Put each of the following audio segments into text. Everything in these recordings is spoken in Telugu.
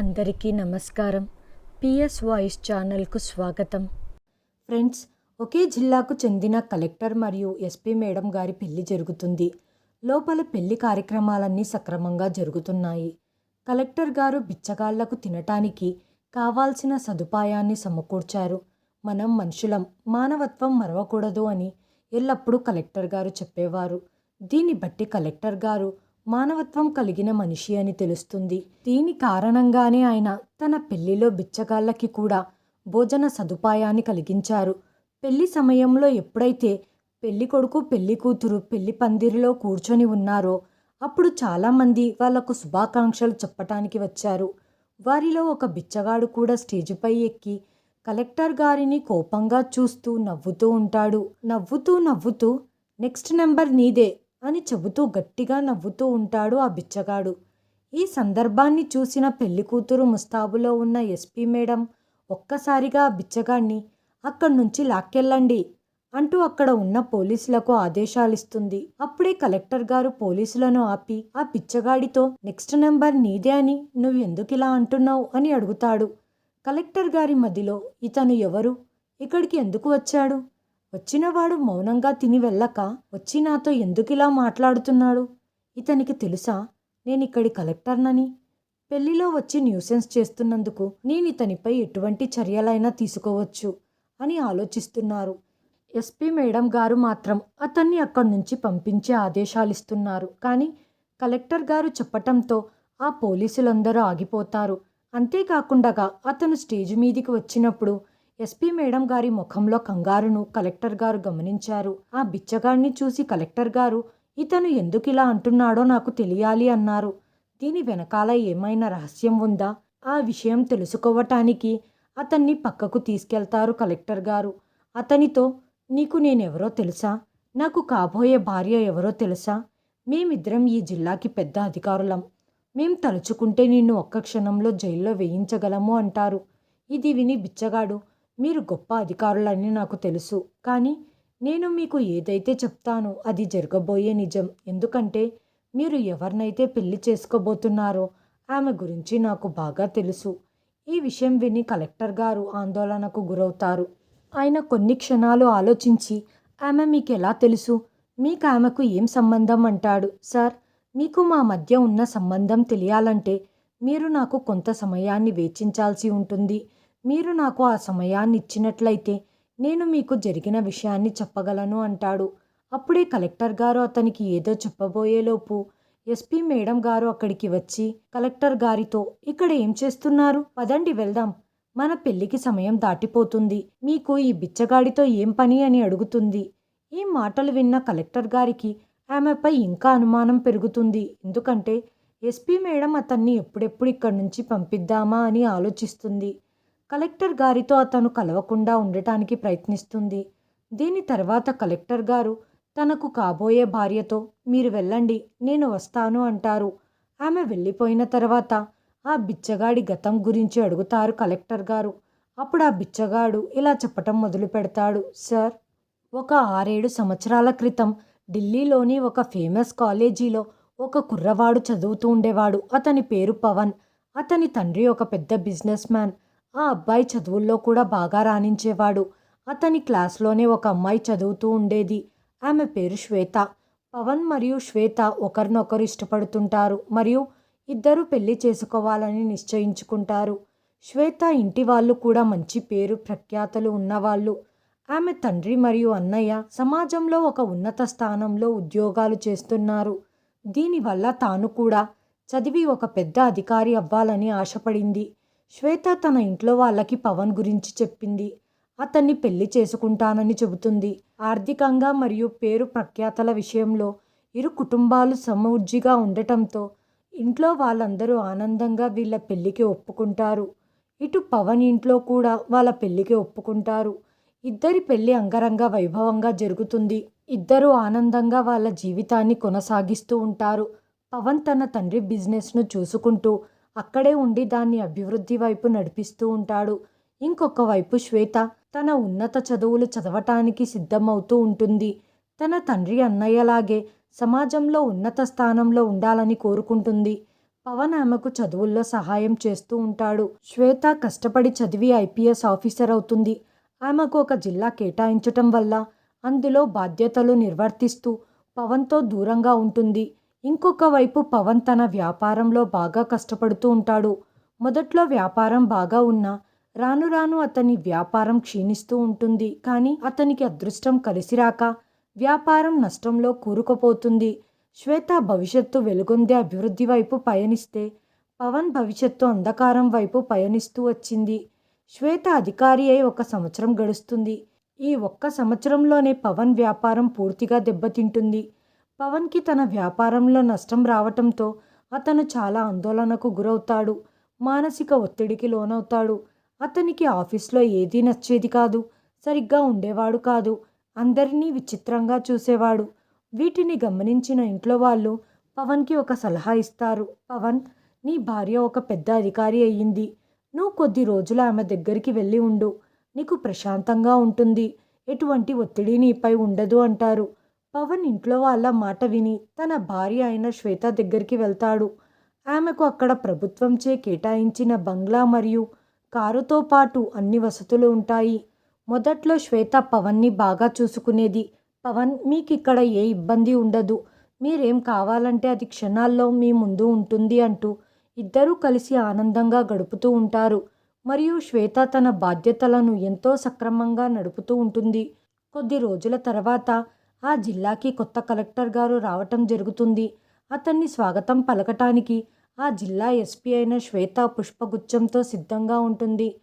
అందరికీ నమస్కారం. పిఎస్ వాయిస్ ఛానల్కు స్వాగతం. ఫ్రెండ్స్ ఒకే జిల్లాకు చెందిన కలెక్టర్ మరియు ఎస్పీ మేడం గారి పెళ్ళి జరుగుతుంది. లోపల పెళ్ళి కార్యక్రమాలన్నీ సక్రమంగా జరుగుతున్నాయి. కలెక్టర్ గారు బిచ్చగాళ్ళకు తినటానికి కావాల్సిన సదుపాయాన్ని సమకూర్చారు. మనం మనుషులం మానవత్వం మరవకూడదు అని ఎల్లప్పుడూ కలెక్టర్ గారు చెప్పేవారు. దీన్ని బట్టి కలెక్టర్ గారు మానవత్వం కలిగిన మనిషి అని తెలుస్తుంది. దీని కారణంగానే ఆయన తన పెళ్ళిలో బిచ్చగాళ్ళకి కూడా భోజన సదుపాయాన్ని కలిగించారు. పెళ్ళి సమయంలో ఎప్పుడైతే పెళ్ళి కొడుకు పెళ్ళి కూతురు పెళ్ళి పందిరిలో కూర్చొని ఉన్నారో అప్పుడు చాలామంది వాళ్ళకు శుభాకాంక్షలు చెప్పటానికి వచ్చారు. వారిలో ఒక బిచ్చగాడు కూడా స్టేజిపై ఎక్కి కలెక్టర్ గారిని కోపంగా చూస్తూ నవ్వుతూ ఉంటాడు. నవ్వుతూ నవ్వుతూ నెక్స్ట్ నెంబర్ నీదే అని చెబుతూ గట్టిగా నవ్వుతూ ఉంటాడు ఆ బిచ్చగాడు. ఈ సందర్భాన్ని చూసిన పెళ్ళి కూతురు ముస్తాబులో ఉన్న ఎస్పీ మేడం ఒక్కసారిగా ఆ బిచ్చగాడిని అక్కడి నుంచి లాక్కెళ్ళండి అంటూ అక్కడ ఉన్న పోలీసులకు ఆదేశాలిస్తుంది. అప్పుడే కలెక్టర్ గారు పోలీసులను ఆపి ఆ బిచ్చగాడితో నెక్స్ట్ నెంబర్ నీదే అని నువ్వు ఎందుకు ఇలా అంటున్నావు? అని అడుగుతాడు. కలెక్టర్ గారి మదిలో ఇతను ఎవరు? ఇక్కడికి ఎందుకు వచ్చాడు? వచ్చినవాడు మౌనంగా తిని వెళ్ళక వచ్చి నాతో ఎందుకిలా మాట్లాడుతున్నాడు? ఇతనికి తెలుసా? నేను ఇక్కడి కలెక్టర్నని. పెళ్ళిలో వచ్చి న్యూసెన్స్ చేస్తున్నందుకు నేను ఇతనిపై ఎటువంటి చర్యలైనా తీసుకోవచ్చు అని ఆలోచిస్తున్నారు. ఎస్పీ మేడం గారు మాత్రం అతన్ని అక్కడి నుంచి పంపించే ఆదేశాలిస్తున్నారు. కానీ కలెక్టర్ గారు చెప్పటంతో ఆ పోలీసులందరూ ఆగిపోతారు. అంతేకాకుండా అతను స్టేజ్ మీదికి వచ్చినప్పుడు ఎస్పీ మేడం గారి ముఖంలో కంగారును కలెక్టర్ గారు గమనించారు. ఆ బిచ్చగాడిని చూసి కలెక్టర్ గారు ఇతను ఎందుకు ఇలా అంటున్నాడో నాకు తెలియాలి అన్నారు. దీని వెనకాల ఏమైనా రహస్యం ఉందా? ఆ విషయం తెలుసుకోవటానికి అతన్ని పక్కకు తీసుకెళ్తారు కలెక్టర్ గారు. అతనితో నీకు నేనెవరో తెలుసా? నాకు కాబోయే భార్య ఎవరో తెలుసా? మేమిద్దరం ఈ జిల్లాకి పెద్ద అధికారులం. మేం తలుచుకుంటే నిన్ను ఒక్క క్షణంలో జైల్లో వేయించగలము అంటారు. ఇది విని బిచ్చగాడు మీరు గొప్ప అధికారులని నాకు తెలుసు. కానీ నేను మీకు ఏదైతే చెప్తానో అది జరగబోయే నిజం. ఎందుకంటే మీరు ఎవరినైతే పెళ్ళి చేసుకోబోతున్నారో ఆమె గురించి నాకు బాగా తెలుసు. ఈ విషయం విని కలెక్టర్ గారు ఆందోళనకు గురవుతారు. ఆయన కొన్ని క్షణాలు ఆలోచించి ఆమె మీకు ఎలా తెలుసు? మీకు ఆమెకు ఏం సంబంధం? అంటాడు. సార్ మీకు మా మధ్య ఉన్న సంబంధం తెలియాలంటే మీరు నాకు కొంత సమయాన్ని వేచించాల్సి ఉంటుంది. మీరు నాకు ఆ సమయాన్ని ఇచ్చినట్లయితే నేను మీకు జరిగిన విషయాన్ని చెప్పగలను అంటాడు. అప్పుడే కలెక్టర్ గారు అతనికి ఏదో చెప్పబోయేలోపు ఎస్పీ మేడం గారు అక్కడికి వచ్చి కలెక్టర్ గారితో ఇక్కడ ఏం చేస్తున్నారు? పదండి వెళ్దాం. మన పెళ్ళికి సమయం దాటిపోతుంది. మీకు ఈ బిచ్చగాడితో ఏం పని? అని అడుగుతుంది. ఈ మాటలు విన్న కలెక్టర్ గారికి ఆమెపై ఇంకా అనుమానం పెరుగుతుంది. ఎందుకంటే ఎస్పీ మేడం అతన్ని ఎప్పుడెప్పుడు ఇక్కడి నుంచి పంపిద్దామా అని ఆలోచిస్తుంది. కలెక్టర్ గారితో అతను కలవకుండా ఉండటానికి ప్రయత్నిస్తుంది. దీని తర్వాత కలెక్టర్ గారు తనకు కాబోయే భార్యతో మీరు వెళ్ళండి నేను వస్తాను అంటారు. ఆమె వెళ్ళిపోయిన తర్వాత ఆ బిచ్చగాడి గతం గురించి అడుగుతారు కలెక్టర్ గారు. అప్పుడు ఆ బిచ్చగాడు ఇలా చెప్పటం మొదలు పెడతాడు. సార్ ఒక ఆరేడు సంవత్సరాల క్రితం ఢిల్లీలోని ఒక ఫేమస్ కాలేజీలో ఒక కుర్రవాడు చదువుతూ ఉండేవాడు. అతని పేరు పవన్. అతని తండ్రి ఒక పెద్ద బిజినెస్ మ్యాన్. ఆ అబ్బాయి చదువుల్లో కూడా బాగా రాణించేవాడు. అతని క్లాస్లోనే ఒక అమ్మాయి చదువుతూ ఉండేది. ఆమె పేరు శ్వేత. పవన్ మరియు శ్వేత ఒకరినొకరు ఇష్టపడుతుంటారు మరియు ఇద్దరు పెళ్ళి చేసుకోవాలని నిశ్చయించుకుంటారు. శ్వేత ఇంటి వాళ్ళు కూడా మంచి పేరు ప్రఖ్యాతలు ఉన్నవాళ్ళు. ఆమె తండ్రి మరియు అన్నయ్య సమాజంలో ఒక ఉన్నత స్థానంలో ఉద్యోగాలు చేస్తున్నారు. దీనివల్ల తాను కూడా చదివి ఒక పెద్ద అధికారి అవ్వాలని ఆశపడింది. శ్వేత తన ఇంట్లో వాళ్ళకి పవన్ గురించి చెప్పింది. అతన్ని పెళ్ళి చేసుకుంటానని చెబుతుంది. ఆర్థికంగా మరియు పేరు ప్రఖ్యాతల విషయంలో ఇరు కుటుంబాలు సమూర్జిగా ఉండటంతో ఇంట్లో వాళ్ళందరూ ఆనందంగా వీళ్ళ పెళ్ళికి ఒప్పుకుంటారు. ఇటు పవన్ ఇంట్లో కూడా వాళ్ళ పెళ్ళికి ఒప్పుకుంటారు. ఇద్దరి పెళ్ళి అంగరంగ వైభవంగా జరుగుతుంది. ఇద్దరు ఆనందంగా వాళ్ళ జీవితాన్ని కొనసాగిస్తూ ఉంటారు. పవన్ తన తండ్రి బిజినెస్ను చూసుకుంటూ అక్కడే ఉండి దాన్ని అభివృద్ధి వైపు నడిపిస్తూ ఉంటాడు. ఇంకొక వైపు శ్వేత తన ఉన్నత చదువులు చదవటానికి సిద్ధమవుతూ ఉంటుంది. తన తండ్రి అన్నయ్యలాగే సమాజంలో ఉన్నత స్థానంలో ఉండాలని కోరుకుంటుంది. పవన్ ఆమెకు చదువుల్లో సహాయం చేస్తూ ఉంటాడు. శ్వేత కష్టపడి చదివి ఐపీఎస్ ఆఫీసర్ అవుతుంది. ఆమెకు ఒక జిల్లా కేటాయించటం వల్ల అందులో బాధ్యతలు నిర్వర్తిస్తూ పవన్తో దూరంగా ఉంటుంది. ఇంకొక వైపు పవన్ తన వ్యాపారంలో బాగా కష్టపడుతూ ఉంటాడు. మొదట్లో వ్యాపారం బాగా ఉన్నా రాను రాను అతని వ్యాపారం క్షీణిస్తూ ఉంటుంది. కానీ అతనికి అదృష్టం కలిసిరాక వ్యాపారం నష్టంలో కూరుకుపోతుంది. శ్వేత భవిష్యత్తు వెలుగొందే అభివృద్ధి వైపు పయనిస్తే పవన్ భవిష్యత్తు అంధకారం వైపు పయనిస్తూ వచ్చింది. శ్వేత అధికారి అయి ఒక సంవత్సరం గడుస్తుంది. ఈ ఒక్క సంవత్సరంలోనే పవన్ వ్యాపారం పూర్తిగా దెబ్బతింటుంది. పవన్కి తన వ్యాపారంలో నష్టం రావటంతో అతను చాలా ఆందోళనకు గురవుతాడు. మానసిక ఒత్తిడికి లోనవుతాడు. అతనికి ఆఫీస్లో ఏదీ నచ్చేది కాదు. సరిగ్గా ఉండేవాడు కాదు. అందరినీ విచిత్రంగా చూసేవాడు. వీటిని గమనించిన ఇంట్లో వాళ్ళు పవన్కి ఒక సలహా ఇస్తారు. పవన్ నీ భార్య ఒక పెద్ద అధికారి అయ్యింది. నువ్వు కొద్ది రోజులు ఆమె దగ్గరికి వెళ్ళి ఉండు. నీకు ప్రశాంతంగా ఉంటుంది. ఎటువంటి ఒత్తిడి నీపై ఉండదు అంటారు. పవన్ ఇంట్లో వాళ్ళ మాట విని తన భార్య అయిన శ్వేత దగ్గరికి వెళ్తాడు. ఆమెకు అక్కడ ప్రభుత్వంచే కేటాయించిన బంగ్లా మరియు కారుతో పాటు అన్ని వసతులు ఉంటాయి. మొదట్లో శ్వేత పవన్ని బాగా చూసుకునేది పవన్ మీకు ఇక్కడ ఏ ఇబ్బంది ఉండదు. మీరేం కావాలంటే అది క్షణాల్లో మీ ముందు ఉంటుంది అంటూ ఇద్దరూ కలిసి ఆనందంగా గడుపుతూ ఉంటారు. మరియు శ్వేత తన బాధ్యతలను ఎంతో సక్రమంగా నడుపుతూ ఉంటుంది. కొద్ది రోజుల తర్వాత ఆ జిల్లాకి కొత్త కలెక్టర్ గారు రావటం జరుగుతుంది. అతన్ని స్వాగతం పలకటానికి ఆ జిల్లా ఎస్పీ అయిన శ్వేత పుష్పగుచ్చంతో సిద్ధంగా ఉంటుంది.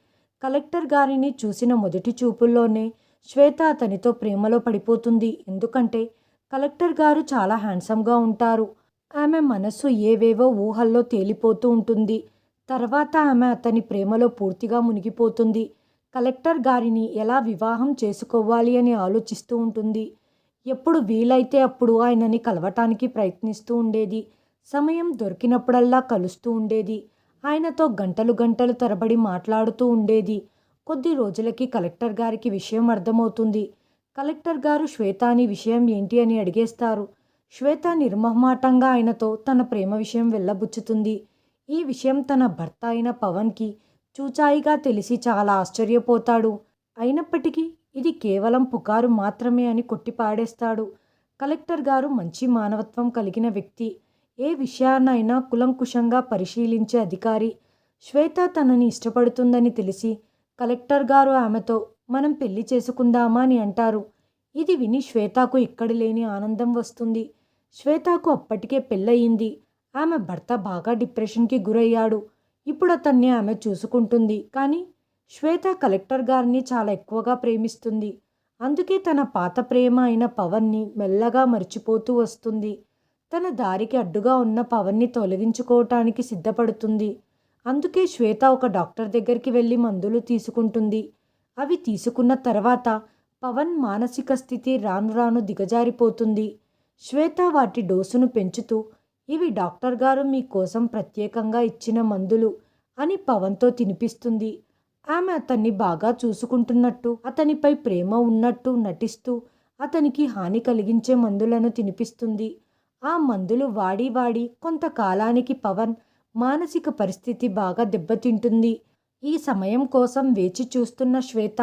కలెక్టర్ గారిని చూసిన మొదటి చూపుల్లోనే శ్వేత అతనితో ప్రేమలో పడిపోతుంది. ఎందుకంటే కలెక్టర్ గారు చాలా హ్యాండ్సమ్గా ఉంటారు. ఆమె మనస్సు ఏవేవో ఊహల్లో తేలిపోతూ ఉంటుంది. తర్వాత ఆమె అతని ప్రేమలో పూర్తిగా మునిగిపోతుంది. కలెక్టర్ గారిని ఎలా వివాహం చేసుకోవాలి అని ఆలోచిస్తూ ఉంటుంది. ఎప్పుడు వీలైతే అప్పుడు ఆయనని కలవటానికి ప్రయత్నిస్తూ ఉండేది. సమయం దొరికినప్పుడల్లా కలుస్తూ ఉండేది. ఆయనతో గంటలు గంటలు తరబడి మాట్లాడుతూ ఉండేది. కొద్ది రోజులకి కలెక్టర్ గారికి విషయం అర్థమవుతుంది. కలెక్టర్ గారు శ్వేతాని విషయం ఏంటి అని అడిగేస్తారు. శ్వేత నిర్మహమాటంగా ఆయనతో తన ప్రేమ విషయం వెళ్ళబుచ్చుతుంది. ఈ విషయం తన భర్త అయిన పవన్కి చూచాయిగా తెలిసి చాలా ఆశ్చర్యపోతాడు. అయినప్పటికీ ఇది కేవలం పుకారు మాత్రమే అని కొట్టిపాడేస్తాడు. కలెక్టర్ గారు మంచి మానవత్వం కలిగిన వ్యక్తి. ఏ విషయాన్నైనా కులంకుశంగా పరిశీలించే అధికారి. శ్వేత తనని ఇష్టపడుతుందని తెలిసి కలెక్టర్ గారు ఆమెతో మనం పెళ్ళి చేసుకుందామా అని అంటారు. ఇది విని శ్వేతకు ఎక్కడ లేని ఆనందం వస్తుంది. శ్వేతకు అప్పటికే పెళ్ళయింది. ఆమె భర్త బాగా డిప్రెషన్కి గురయ్యాడు. ఇప్పుడు అతన్ని ఆమె చూసుకుంటుంది. కానీ శ్వేత కలెక్టర్ గారిని చాలా ఎక్కువగా ప్రేమిస్తుంది. అందుకే తన పాత ప్రేమ అయిన పవన్ని మెల్లగా మర్చిపోతూ వస్తుంది. తన దారికి అడ్డుగా ఉన్న పవన్ని తొలగించుకోవటానికి సిద్ధపడుతుంది. అందుకే శ్వేత ఒక డాక్టర్ దగ్గరికి వెళ్ళి మందులు తీసుకుంటుంది. అవి తీసుకున్న తర్వాత పవన్ మానసిక స్థితి రాను రాను దిగజారిపోతుంది. శ్వేత వాటి డోసును పెంచుతూ ఇవి డాక్టర్ గారు మీకోసం ప్రత్యేకంగా ఇచ్చిన మందులు అని పవన్తో తినిపిస్తుంది. ఆమె అతన్ని బాగా చూసుకుంటున్నట్టు అతనిపై ప్రేమ ఉన్నట్టు నటిస్తూ అతనికి హాని కలిగించే మందులను తినిపిస్తుంది. ఆ మందులు వాడి వాడి కొంతకాలానికి పవన్ మానసిక పరిస్థితి బాగా దెబ్బతింటుంది. ఈ సమయం కోసం వేచి చూస్తున్న శ్వేత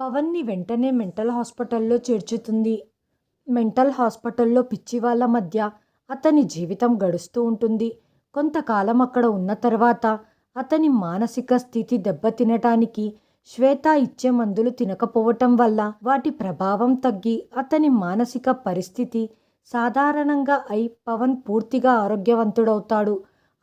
పవన్ని వెంటనే మెంటల్ హాస్పిటల్లో చేర్చుతుంది. మెంటల్ హాస్పిటల్లో పిచ్చి వాళ్ళ మధ్య అతని జీవితం గడుస్తూ ఉంటుంది. కొంతకాలం అక్కడ ఉన్న తర్వాత అతని మానసిక స్థితి దెబ్బతినటానికి శ్వేత ఇచ్చే మందులు తినకపోవటం వల్ల వాటి ప్రభావం తగ్గి అతని మానసిక పరిస్థితి సాధారణంగా అయి పవన్ పూర్తిగా ఆరోగ్యవంతుడవుతాడు.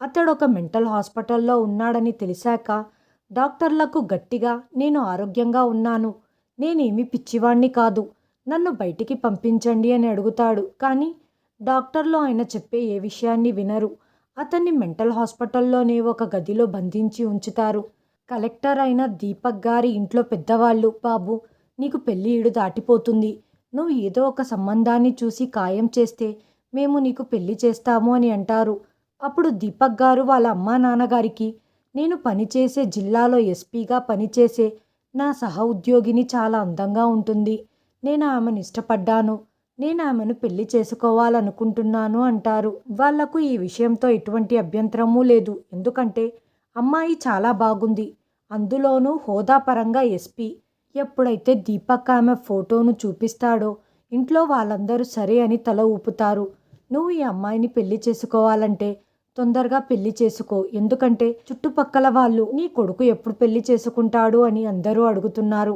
అతడు ఒక మెంటల్ హాస్పిటల్లో ఉన్నాడని తెలిసాక డాక్టర్లకు గట్టిగా నేను ఆరోగ్యంగా ఉన్నాను. నేనేమి పిచ్చివాణ్ణి కాదు. నన్ను బయటికి పంపించండి అని అడుగుతాడు. కానీ డాక్టర్లు ఆయన చెప్పే ఏ విషయాన్ని వినరు. అతన్ని మెంటల్ హాస్పిటల్లోనే ఒక గదిలో బంధించి ఉంచుతారు. కలెక్టర్ అయిన దీపక్ గారి ఇంట్లో పెద్దవాళ్ళు బాబు నీకు పెళ్ళి ఈడు దాటిపోతుంది. నువ్వు ఏదో ఒక సంబంధాన్ని చూసి ఖాయం చేస్తే మేము నీకు పెళ్ళి చేస్తాము అని అంటారు. అప్పుడు దీపక్ గారు వాళ్ళ అమ్మా నాన్నగారికి నేను పనిచేసే జిల్లాలో ఎస్పీగా పనిచేసే నా సహ ఉద్యోగిని చాలా అందంగా ఉంటుంది. నేను ఆమెను ఇష్టపడ్డాను. నేను ఆమెను పెళ్ళి చేసుకోవాలనుకుంటున్నాను అంటారు. వాళ్ళకు ఈ విషయంతో ఎటువంటి అభ్యంతరమూ లేదు. ఎందుకంటే అమ్మాయి చాలా బాగుంది. అందులోనూ హోదా పరంగా ఎస్పీ ఎప్పుడైతే దీపక్ ఆమె ఫోటోను చూపిస్తాడో ఇంట్లో వాళ్ళందరూ సరే అని తల ఊపుతారు. నువ్వు ఈ అమ్మాయిని పెళ్ళి చేసుకోవాలంటే తొందరగా పెళ్ళి చేసుకో. ఎందుకంటే చుట్టుపక్కల వాళ్ళు నీ కొడుకు ఎప్పుడు పెళ్ళి చేసుకుంటాడు అని అందరూ అడుగుతున్నారు.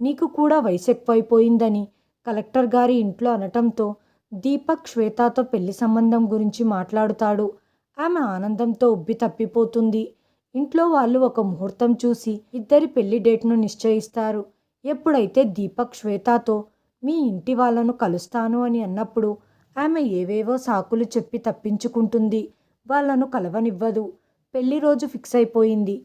నీకు కూడా వయసు ఎక్కువైపోయిందని కలెక్టర్ గారి ఇంట్లో అనటంతో దీపక్ శ్వేతతో పెళ్ళి సంబంధం గురించి మాట్లాడుతాడు. ఆమె ఆనందంతో ఉబ్బి తప్పిపోతుంది. ఇంట్లో వాళ్ళు ఒక ముహూర్తం చూసి ఇద్దరి పెళ్ళి డేట్ను నిశ్చయిస్తారు. ఎప్పుడైతే దీపక్ శ్వేతతో మీ ఇంటి వాళ్ళను కలుస్తాను అని అన్నప్పుడు ఆమె ఏవేవో సాకులు చెప్పి తప్పించుకుంటుంది. వాళ్ళను కలవనివ్వదు. పెళ్ళి రోజు ఫిక్స్ అయిపోయింది.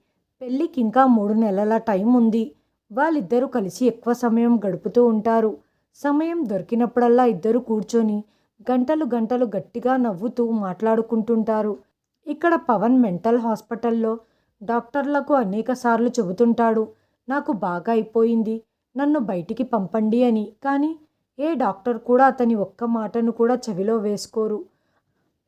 పెళ్ళికి ఇంకా మూడు నెలల టైం ఉంది వాళ్ళిద్దరూ కలిసి ఎక్కువ సమయం గడుపుతూ ఉంటారు. సమయం దొరికినప్పుడల్లా ఇద్దరు కూర్చొని గంటలు గంటలు గట్టిగా నవ్వుతూ మాట్లాడుకుంటుంటారు. ఇక్కడ పవన్ మెంటల్ హాస్పిటల్లో డాక్టర్లకు అనేక సార్లు చెబుతుంటాడు నాకు బాగా అయిపోయింది నన్ను బయటికి పంపండి అని. కానీ ఏ డాక్టర్ కూడా అతని ఒక్క మాటను కూడా చెవిలో వేసుకోరు.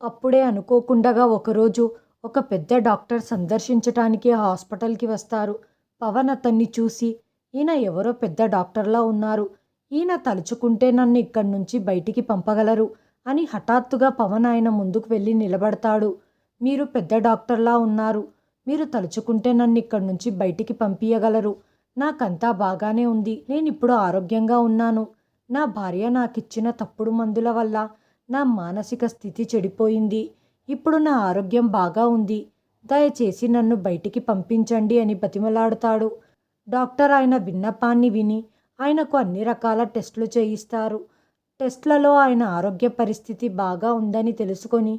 అప్పుడే అనుకోకుండగా ఒకరోజు ఒక పెద్ద డాక్టర్ సందర్శించటానికి హాస్పిటల్కి వస్తారు. పవన్ అతన్ని చూసి ఈయన ఎవరో పెద్ద డాక్టర్లా ఉన్నారు ఈయన తలుచుకుంటే నన్ను ఇక్కడి నుంచి బయటికి పంపగలరు అని హఠాత్తుగా పవన్ ఆయన ముందుకు వెళ్ళి నిలబడతాడు. మీరు పెద్ద డాక్టర్లా ఉన్నారు. మీరు తలుచుకుంటే నన్ను ఇక్కడి నుంచి బయటికి పంపించగలరు నాకంతా బాగానే ఉంది. నేను ఇప్పుడు ఆరోగ్యంగా ఉన్నాను. నా భార్య నాకిచ్చిన తప్పుడు మందుల వల్ల నా మానసిక స్థితి చెడిపోయింది. ఇప్పుడు నా ఆరోగ్యం బాగా ఉంది. దయచేసి నన్ను బయటికి పంపించండి అని బతిమలాడుతాడు. డాక్టర్ ఆయన విన్నపాన్ని విని ఆయనకు అన్ని రకాల టెస్టులు చేయిస్తారు. టెస్ట్లలో ఆయన ఆరోగ్య పరిస్థితి బాగా ఉందని తెలుసుకొని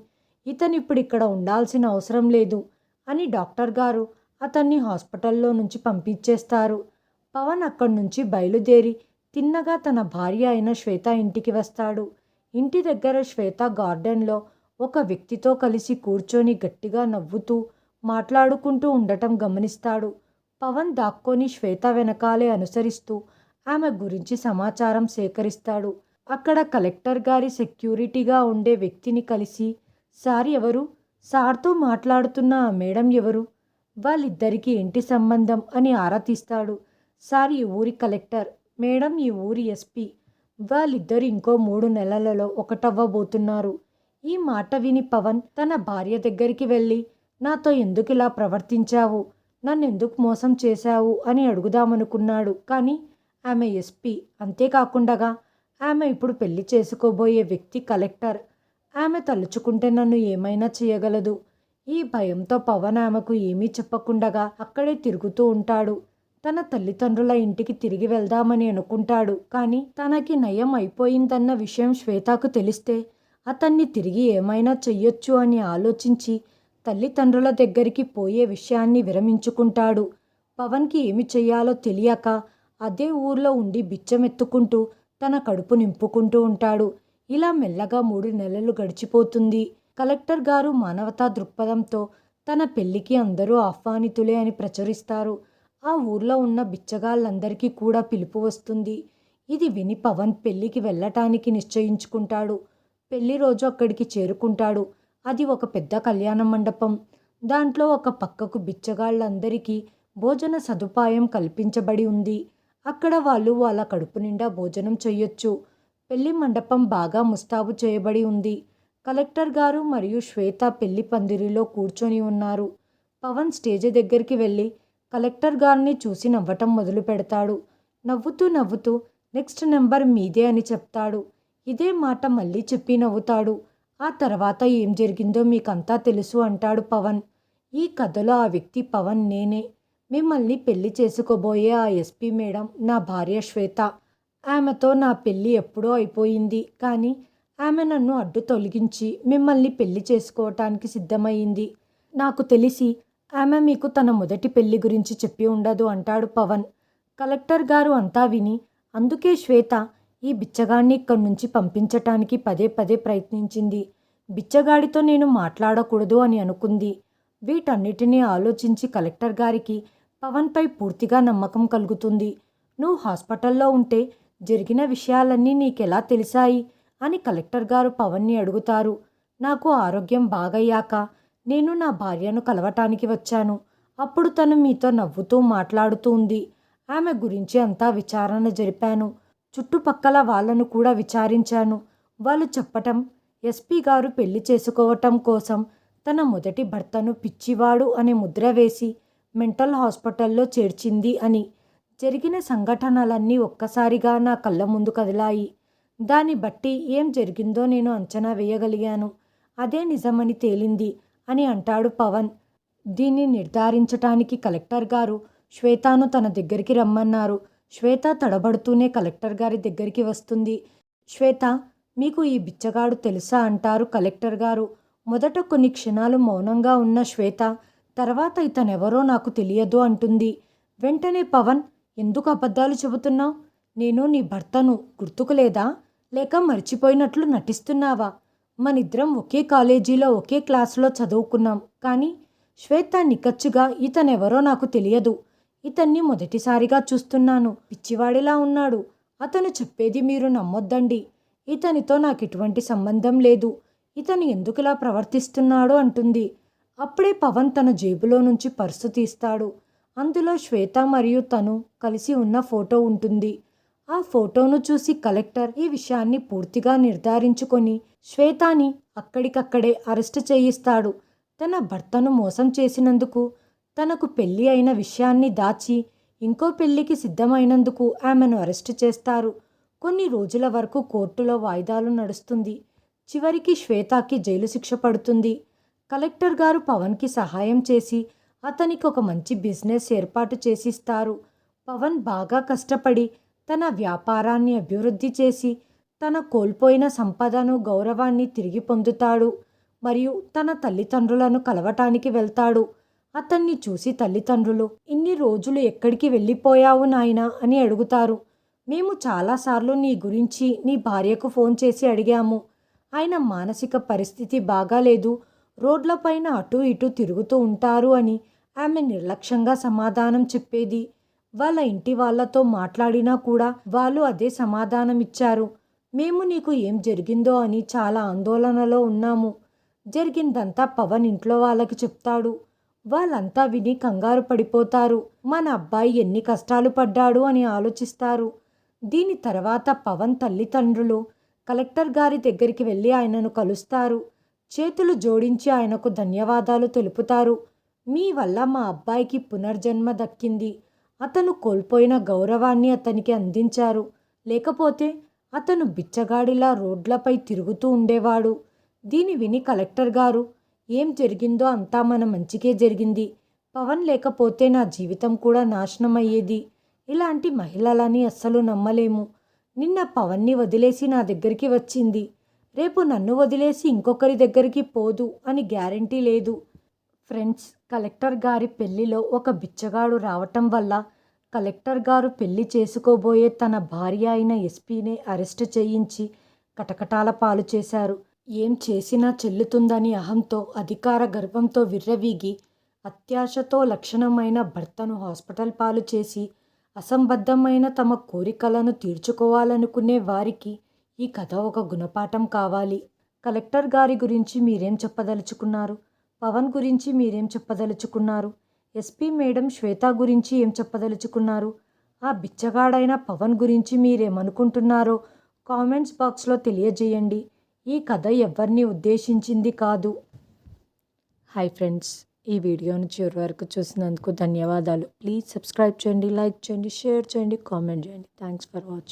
ఇతను ఇప్పుడు ఇక్కడ ఉండాల్సిన అవసరం లేదు అని డాక్టర్ గారు అతన్ని హాస్పిటల్లో నుంచి పంపించేస్తారు. పవన్ అక్కడి నుంచి బయలుదేరి తిన్నగా తన భార్య అయిన శ్వేత ఇంటికి వస్తాడు. ఇంటి దగ్గర శ్వేత గార్డెన్లో ఒక వ్యక్తితో కలిసి కూర్చొని గట్టిగా నవ్వుతూ మాట్లాడుకుంటూ ఉండటం గమనిస్తాడు. పవన్ దాక్కొని శ్వేత వెనకాలే అనుసరిస్తూ ఆమె గురించి సమాచారం సేకరిస్తాడు. అక్కడ కలెక్టర్ గారి సెక్యూరిటీగా ఉండే వ్యక్తిని కలిసి సార్ ఎవరు? సార్తో మాట్లాడుతున్న ఆ మేడం ఎవరు? వాళ్ళిద్దరికీ ఇంటి సంబంధం? అని ఆరా తీస్తాడు. సార్ ఈ ఊరి కలెక్టర్. మేడం ఈ ఊరి ఎస్పీ. వాళ్ళిద్దరు ఇంకో మూడు నెలలలో ఒకటవ్వబోతున్నారు. ఈ మాట విని పవన్ తన భార్య దగ్గరికి వెళ్ళి నాతో ఎందుకు ఇలా ప్రవర్తించావు? నన్ను ఎందుకు మోసం చేశావు? అని అడుగుదామనుకున్నాడు. కానీ ఆమె ఎస్పీ. అంతేకాకుండా ఆమె ఇప్పుడు పెళ్ళి చేసుకోబోయే వ్యక్తి కలెక్టర్. ఆమె తలుచుకుంటే నన్ను ఏమైనా చేయగలదు. ఈ భయంతో పవన్ ఆమెకు ఏమీ చెప్పకుండగా అక్కడే తిరుగుతూ ఉంటాడు. తన తల్లిదండ్రుల ఇంటికి తిరిగి వెళ్దామని అనుకుంటాడు. కానీ తనకి నయం అయిపోయిందన్న విషయం శ్వేతకు తెలిస్తే అతన్ని తిరిగి ఏమైనా చెయ్యొచ్చు అని ఆలోచించి తల్లిదండ్రుల దగ్గరికి పోయే విషయాన్ని విరమించుకుంటాడు. పవన్కి ఏమి చెయ్యాలో తెలియక అదే ఊర్లో ఉండి బిచ్చమెత్తుకుంటూ తన కడుపు నింపుకుంటూ ఉంటాడు. ఇలా మెల్లగా మూడు నెలలు గడిచిపోతుంది. కలెక్టర్ గారు మానవతా దృక్పథంతో తన పెళ్ళికి అందరూ ఆహ్వానితులే అని ప్రచురిస్తారు. ఆ ఊర్లో ఉన్న బిచ్చగాళ్ళందరికీ కూడా పిలుపు వస్తుంది. ఇది విని పవన్ పెళ్ళికి వెళ్ళటానికి నిశ్చయించుకుంటాడు. పెళ్ళి రోజు అక్కడికి చేరుకుంటాడు. అది ఒక పెద్ద కళ్యాణ మండపం. దాంట్లో ఒక పక్కకు బిచ్చగాళ్ళందరికీ భోజన సదుపాయం కల్పించబడి ఉంది. అక్కడ వాళ్ళు వాళ్ళ కడుపు నిండా భోజనం చేయొచ్చు పెళ్ళి మండపం బాగా ముస్తాబు చేయబడి ఉంది. కలెక్టర్ గారు మరియు శ్వేత పెళ్ళి పందిరిలో కూర్చొని ఉన్నారు. పవన్ స్టేజ్ దగ్గరికి వెళ్ళి కలెక్టర్ గారిని చూసి నవ్వటం మొదలు పెడతాడు. నవ్వుతూ నవ్వుతూ నెక్స్ట్ నెంబర్ మీదే అని చెప్తాడు. ఇదే మాట మళ్ళీ చెప్పి నవ్వుతాడు. ఆ తర్వాత ఏం జరిగిందో మీకంతా తెలుసు అంటాడు పవన్. ఈ కథలో ఆ వ్యక్తి పవన్ నేనే. మిమ్మల్ని పెళ్ళి చేసుకోబోయే ఆ ఎస్పీ మేడం నా భార్య శ్వేత. ఆమెతో నా పెళ్ళి ఎప్పుడో అయిపోయింది. కానీ ఆమె నన్ను అడ్డు తొలగించి మిమ్మల్ని పెళ్ళి చేసుకోవటానికి సిద్ధమయ్యింది. నాకు తెలిసి ఆమె మీకు తన మొదటి పెళ్ళి గురించి చెప్పి ఉండదు అంటాడు పవన్. కలెక్టర్ గారు అంతా విని అందుకే శ్వేత ఈ బిచ్చగాడిని ఇక్కడి నుంచి పంపించటానికి పదే పదే ప్రయత్నించింది. బిచ్చగాడితో నేను మాట్లాడకూడదు అని అనుకుంది. వీటన్నిటినీ ఆలోచించి కలెక్టర్ గారికి పవన్పై పూర్తిగా నమ్మకం కలుగుతుంది. నువ్వు హాస్పిటల్లో ఉంటే జరిగిన విషయాలన్నీ నీకెలా తెలిసాయి? అని కలెక్టర్ గారు పవన్ని అడుగుతారు. నాకు ఆరోగ్యం బాగయ్యాక నేను నా భార్యను కలవటానికి వచ్చాను. అప్పుడు తను మీతో నవ్వుతూ మాట్లాడుతూ ఉంది. ఆమె గురించి అంతా విచారణ జరిపాను. చుట్టుపక్కల వాళ్ళను కూడా విచారించాను. వాళ్ళు చెప్పటం ఎస్పీ గారు పెళ్ళి చేసుకోవటం కోసం తన మొదటి భర్తను పిచ్చివాడు అనే ముద్ర వేసి మెంటల్ హాస్పిటల్లో చేర్చింది అని. జరిగిన సంఘటనలన్నీ ఒక్కసారిగా నా కళ్ళ ముందు కదిలాయి. దాన్ని బట్టి ఏం జరిగిందో నేను అంచనా వేయగలిగాను. అదే నిజమని తేలింది అని అంటాడు పవన్. దీన్ని నిర్ధారించటానికి కలెక్టర్ గారు శ్వేతను తన దగ్గరికి రమ్మన్నారు. శ్వేత తడబడుతూనే కలెక్టర్ గారి దగ్గరికి వస్తుంది. శ్వేత మీకు ఈ బిచ్చగాడు తెలుసా అంటారు కలెక్టర్ గారు. మొదట కొన్ని క్షణాలు మౌనంగా ఉన్న శ్వేత తర్వాత ఇతనెవరో నాకు తెలియదు అంటుంది. వెంటనే పవన్ ఎందుకు అబద్ధాలు చెబుతున్నావు? నేను నీ భర్తను గుర్తుకులేదా? లేక మర్చిపోయినట్లు నటిస్తున్నావా? మనిద్దరం ఒకే కాలేజీలో ఒకే క్లాసులో చదువుకున్నాం. కానీ శ్వేత నికచ్చుగా ఇతనెవరో నాకు తెలియదు. ఇతన్ని మొదటిసారిగా చూస్తున్నాను. పిచ్చివాడిలా ఉన్నాడు. అతను చెప్పేది మీరు నమ్మొద్దండి. ఇతనితో నాకు ఎటువంటి సంబంధం లేదు. ఇతను ఎందుకులా ప్రవర్తిస్తున్నాడో అంటుంది. అప్పుడే పవన్ తన జేబులో నుంచి పర్సు తీస్తాడు. అందులో శ్వేత మరియు తను కలిసి ఉన్న ఫోటో ఉంటుంది. ఆ ఫోటోను చూసి కలెక్టర్ ఈ విషయాన్ని పూర్తిగా నిర్ధారించుకొని శ్వేతాని అక్కడికక్కడే అరెస్ట్ చేయిస్తాడు. తన భర్తను మోసం చేసినందుకు తనకు పెళ్ళి అయిన విషయాన్ని దాచి ఇంకో పెళ్ళికి సిద్ధమైనందుకు ఆమెను అరెస్టు చేస్తారు. కొన్ని రోజుల వరకు కోర్టులో వాయిదాలు నడుస్తుంది. చివరికి శ్వేతకి జైలు శిక్ష పడుతుంది. కలెక్టర్ గారు పవన్కి సహాయం చేసి అతనికి ఒక మంచి బిజినెస్ ఏర్పాటు చేసిస్తారు. పవన్ బాగా కష్టపడి తన వ్యాపారాన్ని అభివృద్ధి చేసి తన కోల్పోయిన సంపదను గౌరవాన్ని తిరిగి పొందుతాడు మరియు తన తల్లిదండ్రులను కలవటానికి వెళ్తాడు. అతన్ని చూసి తల్లిదండ్రులు ఇన్ని రోజులు ఎక్కడికి వెళ్ళిపోయావు నాయనా? అని అడుగుతారు. మేము చాలాసార్లు నీ గురించి నీ భార్యకు ఫోన్ చేసి అడిగాము. ఆయన మానసిక పరిస్థితి బాగాలేదు. రోడ్లపైన అటు ఇటు తిరుగుతూ ఉంటారు అని ఆమె నిర్లక్ష్యంగా సమాధానం చెప్పేది. వాళ్ళ ఇంటి వాళ్ళతో మాట్లాడినా కూడా వాళ్ళు అదే సమాధానం ఇచ్చారు. మేము నీకు ఏం జరిగిందో అని చాలా ఆందోళనలో ఉన్నాము. జరిగిందంతా పవన్ ఇంట్లో వాళ్ళకి చెప్తాడు. వాళ్ళంతా విని కంగారు పడిపోతారు. మన అబ్బాయి ఎన్ని కష్టాలు పడ్డాడు అని ఆలోచిస్తారు. దీని తర్వాత పవన్ తల్లిదండ్రులు కలెక్టర్ గారి దగ్గరికి వెళ్ళి ఆయనను కలుస్తారు. చేతులు జోడించి ఆయనకు ధన్యవాదాలు తెలుపుతారు. మీ వల్ల మా అబ్బాయికి పునర్జన్మ దక్కింది. అతను కోల్పోయిన గౌరవాన్ని అతనికి అందించారు. లేకపోతే అతను బిచ్చగాడిలా రోడ్లపై తిరుగుతూ ఉండేవాడు. దీని విని కలెక్టర్ గారు ఏం జరిగిందో అంతా మన మంచికే జరిగింది. పవన్ లేకపోతే నా జీవితం కూడా నాశనం అయ్యేది ఇలాంటి మహిళలని అస్సలు నమ్మలేము. నిన్న పవన్ని వదిలేసి నా దగ్గరికి వచ్చింది. రేపు నన్ను వదిలేసి ఇంకొకరి దగ్గరికి పోదు అని గ్యారంటీ లేదు. ఫ్రెండ్స్ కలెక్టర్ గారి పెళ్ళిలో ఒక బిచ్చగాడు రావటం వల్ల కలెక్టర్ గారు పెళ్ళి చేసుకోబోయే తన భార్య అయిన ఎస్పీనే అరెస్టు చేయించి కటకటాల పాలు చేశారు. ఏం చేసినా చెల్లుతుందని అహంతో అధికార గర్వంతో విర్రవీగి అత్యాశతో లక్షణమైన భర్తను హాస్పిటల్ పాలు చేసి అసంబద్ధమైన తమ కోరికలను తీర్చుకోవాలనుకునే వారికి ఈ కథ ఒక గుణపాఠం కావాలి. కలెక్టర్ గారి గురించి మీరేం చెప్పదలుచుకున్నారు? పవన్ గురించి మీరేం చెప్పదలుచుకున్నారు? ఎస్పీ మేడం శ్వేత గురించి ఏం చెప్పదలుచుకున్నారు? ఆ బిచ్చగాడైన పవన్ గురించి మీరేమనుకుంటున్నారో కామెంట్స్ బాక్స్లో తెలియజేయండి. ఈ కథ ఎవరిని ఉద్దేశించింది కాదు. హాయ్ ఫ్రెండ్స్ ఈ వీడియోను చివరి వరకు చూసినందుకు ధన్యవాదాలు. ప్లీజ్ సబ్స్క్రైబ్ చేయండి లైక్ చేయండి షేర్ చేయండి కామెంట్ చేయండి. Thanks for watching